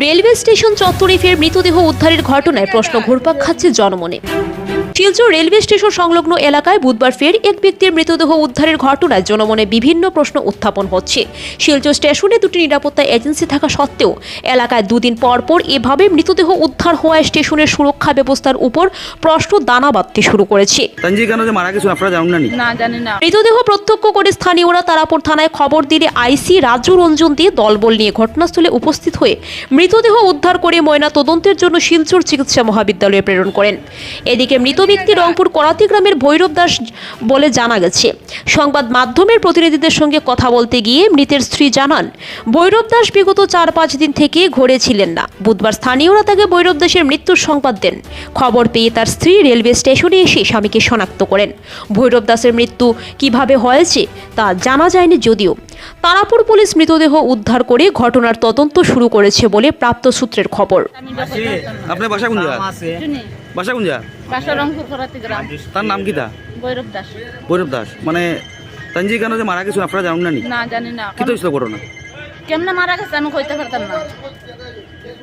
Railway station চত্বরে ফের মৃতদেহ উদ্ধারের ঘটনায় প্রশ্ন ঘুরপাক খাচ্ছে জনমনে। শিলচর রেলওয়ে স্টেশন সংলগ্ন এলাকায় বুধবার ফের এক ব্যক্তির মৃতদেহ উদ্ধারের ঘটনায় জনমনে বিভিন্ন প্রশ্ন উত্থাপন হচ্ছে। শিলচর স্টেশনে দুটি নিরাপত্তা এজেন্সি থাকা সত্ত্বেও এলাকায় দুদিন পর পর এভাবে মৃতদেহ উদ্ধার হওয়ায় স্টেশনের সুরক্ষা ব্যবস্থার উপর প্রশ্ন দানা বাঁধতে শুরু করেছে। তানজি কেন যে মারা গেছেন আপনারা জানেন না? নি না জানি না। মৃতদেহ প্রত্যক্ষ করে স্থানীয়রা তারাপুর থানায় খবর দিলে আইসি রাজু রঞ্জন দিয়ে দলবল নিয়ে ঘটনাস্থলে উপস্থিত হয়ে মৃতদেহ উদ্ধার করে ময়না তদন্তের জন্য শিলচর চিকিৎসা মহাবিদ্যালয়ে প্রেরণ করেন। এদিকে মৃত ব্যক্তি রংপুর করাতি গ্রামের ভৈরব দাস বলে জানা গেছে। সংবাদ মাধ্যমের প্রতিনিধিদের সঙ্গে কথা বলতে গিয়ে মৃতের স্ত্রী জানান ভৈরব দাস বিগত চার পাঁচ দিন থেকে ঘরে ছিলেন না। বুধবার স্থানীয়রা তাকে ভৈরব দাসের মৃত্যুর সংবাদ দেন। খবর পেয়ে তার স্ত্রী রেলওয়ে স্টেশনে এসে স্বামীকে শনাক্ত করেন। ভৈরব দাসের মৃত্যু কীভাবে হয়েছে তা জানা যায়নি যদিও। তারাপুর পুলিশ মৃতদেহ উদ্ধার করে ঘটনার তদন্ত শুরু করেছে বলে প্রাপ্ত সূত্রের খবর। আপনার বাসা কোন জায়গা বাসা কোন জায়গা বাসা রংপুর করাতে গ্রাম। তার নাম কি তা ভৈরব দাস। ভৈরব দাস। মানে তানজি কেন যে মারা গেছেন আপনারা জানেন না না? জানি না। কি তো হয়েছিল ঘটনা? কেমনে মারা গেছে আমি কইতে পারতাম না।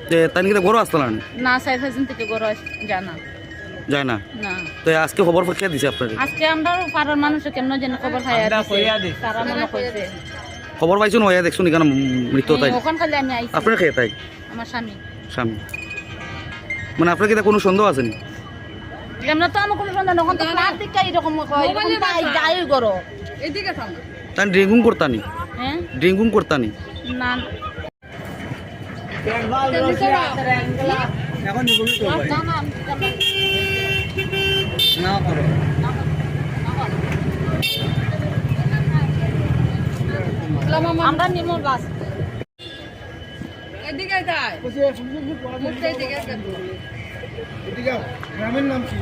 যে তান কি ঘরও আসতে না না? সাইড হাসিন থেকে গড় জানা যায় না। না? তো আজকে খবর কে দিছে আজকে আমরা পাড়ার কেমন যেন খবর খাই তারা মনে কইছে খবর পাইছো নয় দেখছ নি কেন মৃত্যু তাই ওখান খালি আমি আইছি আপনার খেয়ে তাই আমার স্বামী। স্বামী। মানে আপনার কি তা কোনো সন্দেহ আছে নি তো আমার কোনো তো দিকে এরকম হয় তাই ড্রিঙ্কুম করতানি হ্যাঁ না? আমরা নির্মল বাস গ্রামের নাম কি?